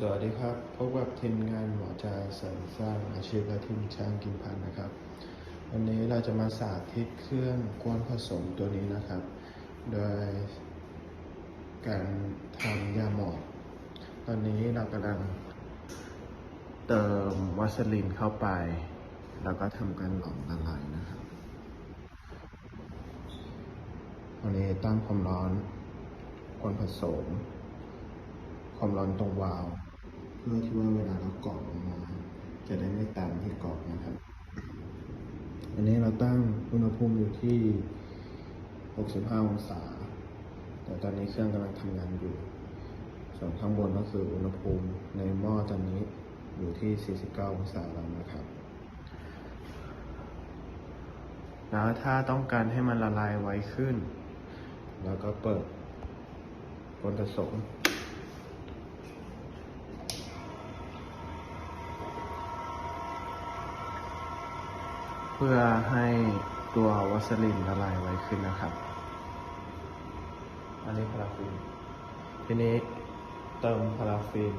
สวัสดีครับ พบกับทีมงานหมอจาเสริมสร้างอาชีพและทีมช่างกินพันนะครับ วันนี้เราจะมาสาธิตเครื่องกวนผสมตัวนี้นะครับ โดยการทำยาหมองตอนนี้เรากำลังเติมวัสลินเข้าไป แล้วก็ทำการหลอมละลายนะครับวันนี้ตั้งความร้อนกวนผสมความร้อนตรงวาล์ว พื่อที่ว่าเวลาเรากรอกออกมาจะได้ไม่ตามที่กรอกนะครับ อันนี้เราตั้งอุณหภูมิอยู่ที่ 65 องศา แต่ตอนนี้เครื่องกำลังทำงานอยู่ ส่วนข้างบนก็คืออุณหภูมิในหม้อตอนนี้อยู่ที่ 49 องศาแล้วนะครับ แล้วถ้าต้องการให้มันละลายไวขึ้น แล้วก็เปิดกวนผสม เพื่อให้ตัววัสลินละลายไวขึ้นนะครับ อันนี้พาราฟิน ทีนี้เติมพาราฟิน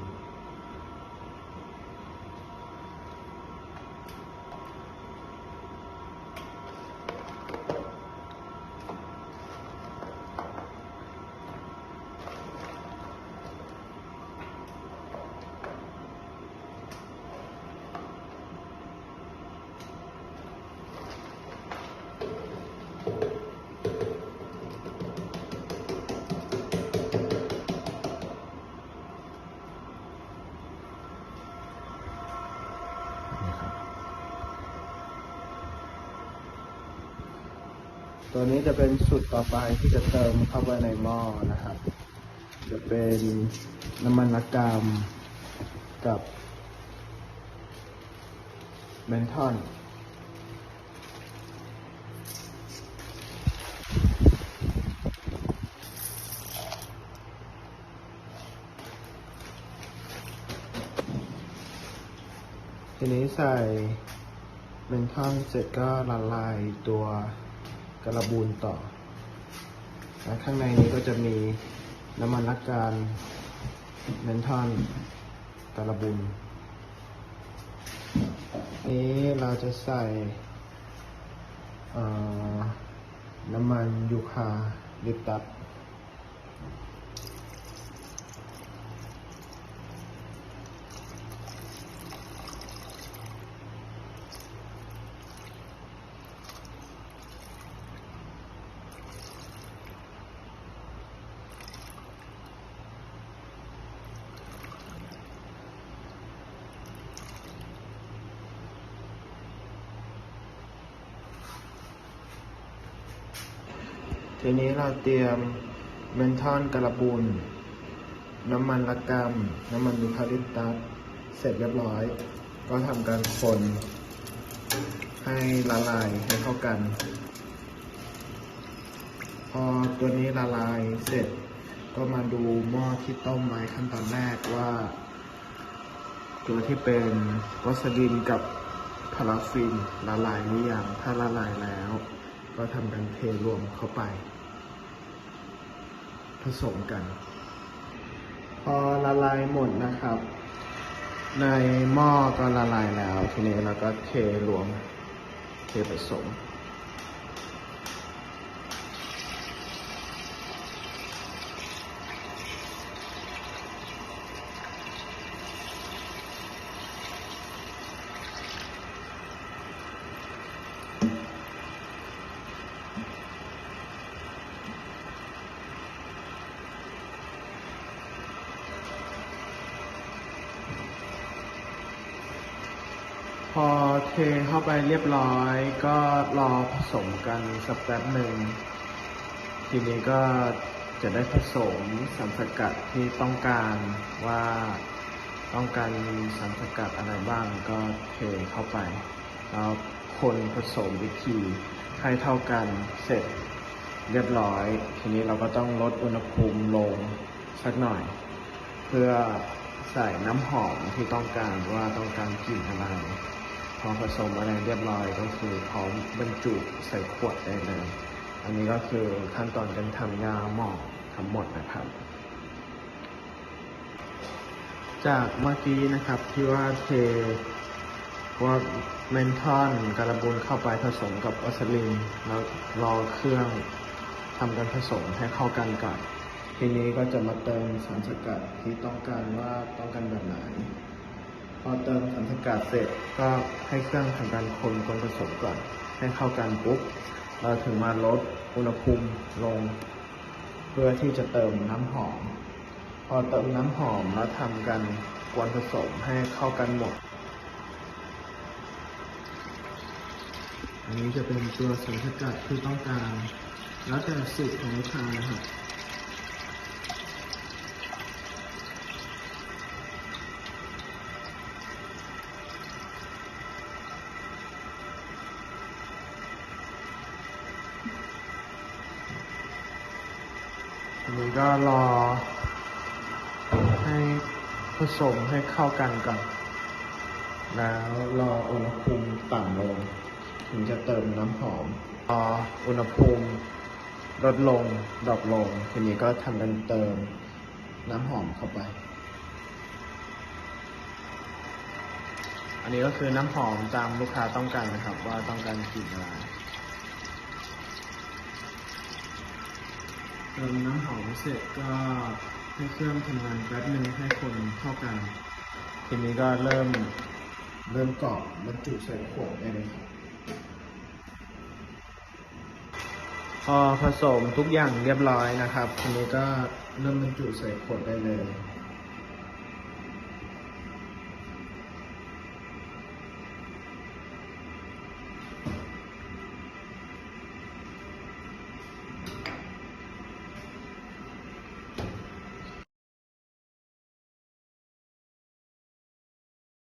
ตัวนี้จะเป็นสูตรต่อไปที่จะเติมเข้าไปในหม้อนะครับ จะเป็นน้ำมันละกามกับเบนทอนทีนี้ใส่เบนทอนเสร็จก็ละลายตัว กระบูนต่อและข้างในนี้ก็จะมีน้ำมันลักการเมนทอนกระบุนนี้เราจะใส่น้ำมันยูคาลิปตัส ทีนี้เราเตรียมเมนทอนกระบุนน้ำมันละกำน้ำมันยูคาลิปตัสเสร็จเรียบร้อย ก็ทำการคนให้ละลายให้เข้ากัน พอตัวนี้ละลายเสร็จ ก็มาดูหม้อที่ต้มไว้ขั้นตอนแรกว่า ตัวที่เป็นวัสดินกับพาราฟินละลายหรือยังถ้าละลายแล้ว ก็ทำการเทรวมเข้าไป ผสมกัน พอละลายหมดนะครับ ในหม้อก็ละลายแล้ว ทีนี้เราก็เทรวม เทผสม พ อเทเข้าไปเรียบร้อย ก็รอผสมกันสักแป๊บหนึ่ง ทีนี้ก็จะได้ผสมสารสกัดที่ต้องการว่าต้องการสารสกัดอะไรบ้างก็เทเข้าไป แล้วคนผสมวิธีให้เท่ากันเสร็จเรียบร้อย ทีนี้เราก็ต้องลดอุณหภูมิลงสักหน่อย เพื่อใส่น้ำหอมที่ต้องการว่าต้องการกลิ่นอะไร พอผสมอะไรเรียบร้อยก็คือพร้อมบรรจุใส่ขวดได้เลย อันนี้ก็คือขั้นตอนการทำยาหมองทั้งหมดนะครับ จากเมื่อกี้นะครับที่ว่าเทว่าเมนทอนการบูนเข้าไปผสมกับออสลินแล้วรอเครื่องทำการผสมให้เข้ากันก่อนทีนี้ก็จะมาเติมสารสกัดที่ต้องการว่าต้องการแบบไหน พอเติมสารสกัดเสร็จก็ให้เครื่องทำการคนคนผสมก่อน ให้เข้ากันปุ๊บเราถึงมาลดอุณหภูมิลง เพื่อที่จะเติมน้ำหอม พอเติมน้ำหอมแล้วทำกันกวนผสมให้เข้ากันหมด อันนี้จะเป็นตัวสารสกัดที่ต้องการ แล้วแต่สูตรของลูกค้านะครับ อันนี้ก็รอให้ผสมให้เข้ากันก่อน แล้วรออุณหภูมิต่ำลง ถึงจะเติมน้ำหอมพออุณหภูมิลดลงดรอปลง ทีนี้ก็ทำการเติมน้ำหอมเข้าไป อันนี้ก็คือน้ำหอมตามลูกค้าต้องการนะครับ ว่าต้องการกลิ่นอะไร เติมน้ำหอมเสร็จก็ให้เครื่องทำงานแป๊บหนึ่งให้คนเข้ากัน ทีนี้ก็เริ่มเริ่มกรอกบรรจุใส่ขวดได้เลยครับพอผสมทุกอย่างเรียบร้อยนะครับ ทีนี้ก็เริ่มบรรจุใส่ขวดได้เลย